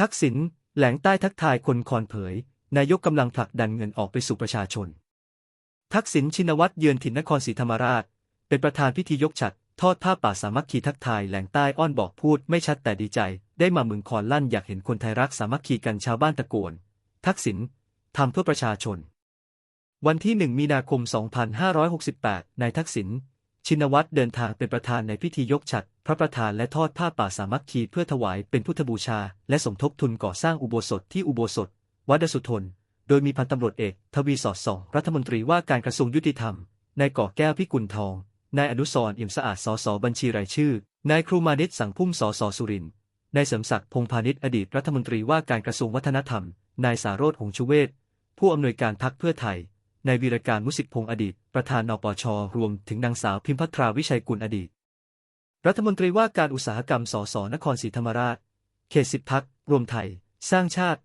ทักษิณแหลงใต้ทักทายคนคอนเผย นายกกำลังผลักดันเงินออกไปสู่ประชาชน ทักษิณชินวัตรเยือนถิ่นนครศรีธรรมราช เป็นประธานพิธียกฉัตรทอดผ้าป่าสามัคคีทักทายแหลงใต้อ้อนบอกพูดไม่ชัดแต่ดีใจ ได้มาเมืองคอนลั่นอยากเห็นคนไทยรักสามัคคีกันชาวบ้านตะโกน ทักษิณทำเพื่อประชาชน วันที่ 1 มีนาคม 2568 นายทักษิณชินวัตรเดินทางเป็นประธานในพิธียกฉัตร พระประธานและทอดผ้าป่าสามัคคีเพื่อถวายเป็นพุทธบูชา และสมทบทุนก่อสร้างอุโบสถที่อุโบสถ วัดสุทน โดยมีพันตำรวจเอก ทวีสอดส่อง รัฐมนตรีว่าการกระทรวงยุติธรรม นายก่อแก้วพิกุลทอง นายอนุสรอี่มสะอาดสสบัญชีรายชื่อ นายครูมานิตสังพุ่มสสสุรินนายเสริมศักดิ์พงพาณิชย์อดีตรัฐมนตรีว่าการกระทรวงวัฒนธรรม นายสารโรธหงษ์ชุเวศผู้อำนวยการพักเพื่อไทย นายวีรการมุสิกพงษ์อดีต ประธานนปชรวมถึงนางสาวพิมพัทราวิชัยกุลอดีต รัฐมนตรีว่าการอุตสาหกรรมสสนครศรีธรรมราช เขตสิบพัก รวมไทย สร้างชาติ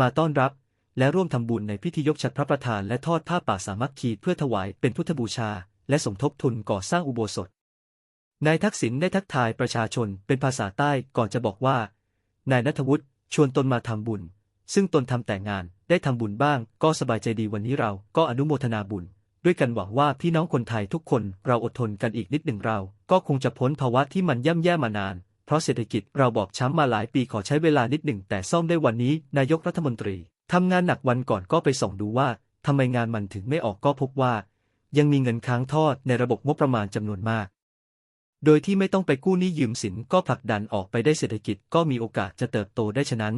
มาต้อนรับ และร่วมทำบุญในพิธียกฉัตรพระประธานและทอดผ้าป่าสามัคคีเพื่อถวายเป็นพุทธบูชา และสมทบทุนก่อสร้างอุโบสถ นายทักษิณได้ทักทายประชาชนเป็นภาษาใต้ก่อนจะบอกว่า นายนัทวุฒิชวนตนมาทำบุญ ซึ่งตนทำแต่งานได้ทำบุญบ้าง ก็สบายใจดีวันนี้เราก็อนุโมทนาบุญ ด้วยกันหวังว่าพี่น้องคนไทยทุกคนเราอดทนกันอีกนิดหนึ่งเรา ก็คงจะพ้นภาวะที่มันย่ำแย่มานาน เพราะเศรษฐกิจเราบอบช้ำมาหลายปีขอใช้เวลานิดหนึ่งแต่ซ่อมได้วันนี้นายกรัฐมนตรีทำงานหนักวันก่อนก็ไปส่องดูว่าทำไมงานมันถึงไม่ออกก็พบว่า ยังมีเงินค้างทอดในระบบงบประมาณจำนวนมาก โดยที่ไม่ต้องไปกู้หนี้ยืมสินก็ผลักดันออกไปได้เศรษฐกิจก็มีโอกาสจะเติบโตได้ฉะนั้น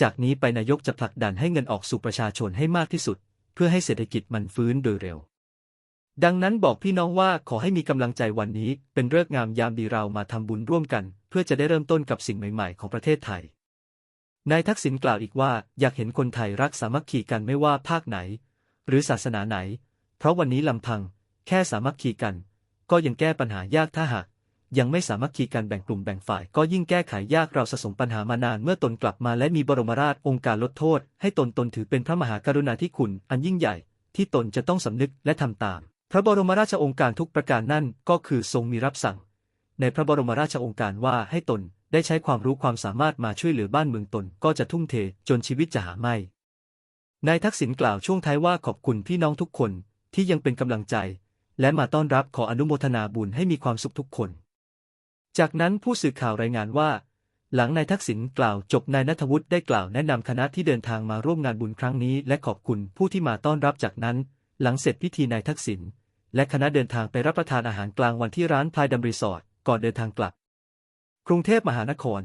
จากนี้ไปนายกจะผลักดันให้เงินออกสู่ประชาชนให้มากที่สุด เพื่อให้เศรษฐกิจมันฟื้นโดยเร็ว ดังนั้นบอกพี่น้องว่าขอให้มีกำลังใจวันนี้ เป็นเลิกษ์งามยามดีเรามาทำบุญร่วมกัน เพื่อจะได้เริ่มต้นกับสิ่งใหม่ ๆ ของประเทศไทย นายทักษิณกล่าวอีกว่าอยากเห็นคนไทยรักสามัคคีกันไม่ว่าภาคไหน หรือศาสนาไหน เพราะวันนี้ลำพัง แค่สามัคคีกัน ก็ยังแก้ปัญหายากถ้าหากยังไม่สามัคคีกันแบ่งกลุ่มแบ่งฝ่ายก็ยิ่งแก้ไขยากเราสะสมปัญหามานานเมื่อตนกลับมาและมีบรมราชองค์การลดโทษ ให้ตนตนถือเป็นพระมหากรุณาธิคุณอันยิ่งใหญ่ ที่ตนจะต้องสำนึกและทำตาม พระบรมราชองค์การทุกประการนั่นก็คือทรงมีรับสั่ง ในพระบรมราชองค์การว่าให้ตนได้ใช้ความรู้ความสามารถมาช่วยเหลือบ้านเมืองตนก็จะทุ่มเทจนชีวิตจะหาไม่ นายทักษิณกล่าวช่วงท้ายว่าขอบคุณพี่น้องทุกคนที่ยังเป็นกำลังใจ และมาต้อนรับขออนุโมทนาบุญให้มีความสุขทุกคน จากนั้นผู้สื่อข่าวรายงานว่า หลังนายทักษิณกล่าวจบนายนัทวุฒิได้กล่าวแนะนำคณะที่เดินทางมาร่วมงานบุญครั้งนี้ และขอบคุณผู้ที่มาต้อนรับจากนั้น หลังเสร็จพิธีนายทักษิณ และคณะเดินทางไปรับประทานอาหารกลางวันที่ร้านพลายดัมรีสอร์ทก่อนเดินทางกลับ กรุงเทพมหานคร